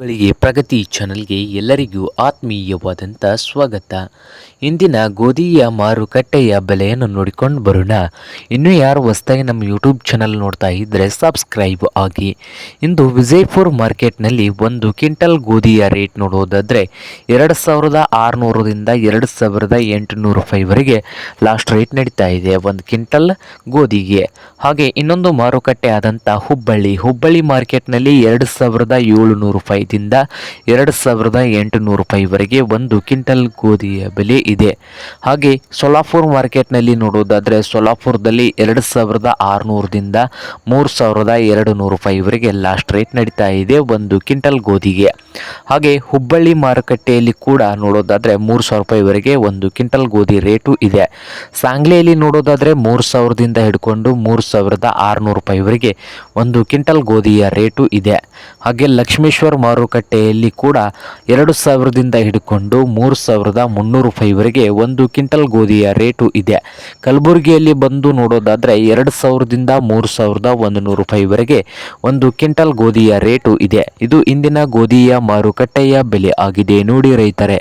ಗಳಿಗೆ ಪ್ರಗತಿ ಚಾನಲ್ಗೆ ಎಲ್ಲರಿಗೂ ಆತ್ಮೀಯವಾದಂಥ ಸ್ವಾಗತ. ಇಂದಿನ ಗೋಧಿಯ ಮಾರುಕಟ್ಟೆಯ ಬೆಲೆಯನ್ನು ನೋಡಿಕೊಂಡು ಬರೋಣ. ಇನ್ನೂ ಯಾರು ಹೊಸದಾಗಿ ನಮ್ಮ ಯೂಟ್ಯೂಬ್ ಚಾನಲ್ ನೋಡ್ತಾ ಇದ್ದರೆ ಸಬ್ಸ್ಕ್ರೈಬ್ ಆಗಿ. ಇಂದು ವಿಜಯಪುರ ಮಾರ್ಕೆಟ್ನಲ್ಲಿ ಒಂದು ಕ್ವಿಂಟಲ್ ಗೋಧಿಯ ರೇಟ್ ನೋಡೋದಾದರೆ ಎರಡು ಸಾವಿರದ ಆರುನೂರರಿಂದ ಎರಡು ಸಾವಿರದ ಎಂಟುನೂರು ರೂಪಾಯಿವರೆಗೆ ಲಾಸ್ಟ್ ರೇಟ್ ನಡೀತಾ ಇದೆ ಒಂದು ಕ್ವಿಂಟಲ್ ಗೋಧಿಗೆ. ಹಾಗೆ ಇನ್ನೊಂದು ಮಾರುಕಟ್ಟೆ ಆದಂಥ ಹುಬ್ಬಳ್ಳಿ. ಹುಬ್ಬಳ್ಳಿ ಮಾರ್ಕೆಟ್ನಲ್ಲಿ ಎರಡು ಸಾವಿರದ ಏಳುನೂರು ರೂಪಾಯಿದಿಂದ ಎರಡು ಸಾವಿರದ ಎಂಟುನೂರು ರೂಪಾಯಿವರೆಗೆ ಒಂದು ಕ್ವಿಂಟಲ್ ಗೋಧಿಯ ಬೆಲೆ ಇದೆ. ಹಾಗೆ ಸೋಲಾಪುರ್ ಮಾರ್ಕೆಟ್ನಲ್ಲಿ ನೋಡೋದಾದರೆ ಸೋಲಾಪುರದಲ್ಲಿ ಎರಡು ಸಾವಿರದ ಆರುನೂರದಿಂದ ಮೂರು ಸಾವಿರದ ಎರಡು ನೂರು ರೂಪಾಯಿವರೆಗೆ ಲಾಸ್ಟ್ ರೇಟ್ ನಡೀತಾ ಇದೆ ಒಂದು ಕ್ವಿಂಟಲ್ ಗೋಧಿಗೆ. ಹಾಗೆ ಹುಬ್ಬಳ್ಳಿ ಮಾರುಕಟ್ಟೆಯಲ್ಲಿ ಕೂಡ ನೋಡೋದಾದರೆ ಮೂರು ಸಾವಿರ ರೂಪಾಯಿವರೆಗೆ ಒಂದು ಕ್ವಿಂಟಲ್ ಗೋಧಿ ರೇಟು ಇದೆ. ಸಾಂಗ್ಲೆಯಲ್ಲಿ ನೋಡೋದಾದರೆ ಮೂರು ಸಾವಿರದಿಂದ ಹಿಡ್ಕೊಂಡು ಮೂರು ಸಾವಿರದ ಆರುನೂರು ರೂಪಾಯಿವರೆಗೆ ಒಂದು ಕ್ವಿಂಟಲ್ ಗೋಧಿಯ ರೇಟು ಇದೆ. ಹಾಗೆ ಲಕ್ಷ್ಮೇಶ್ವರ ಮಾರುಕಟ್ಟೆಯಲ್ಲಿ ಕೂಡ ಎರಡು ಸಾವಿರದಿಂದ ಹಿಡ್ಕೊಂಡು ಮೂರು ಸಾವಿರದ ಮುನ್ನೂರು ರೂಪಾಯಿವರೆಗೆ ಒಂದು ಕ್ವಿಂಟಲ್ ಗೋಧಿಯ ರೇಟು ಇದೆ. ಕಲಬುರಗಿಯಲ್ಲಿ ಬಂದು ನೋಡೋದಾದರೆ ಎರಡು ಸಾವಿರದಿಂದ ಮೂರು ಸಾವಿರದ ಒಂದು ನೂರು ರೂಪಾಯಿವರೆಗೆ ಒಂದು ಕ್ವಿಂಟಲ್ ಗೋಧಿಯ ರೇಟು ಇದೆ. ಇದು ಇಂದಿನ ಗೋಧಿಯ ಮಾರುಕಟ್ಟೆಯ ಬೆಲೆ ಆಗಿದೆ. ನೋಡಿ ರೈತರೆ.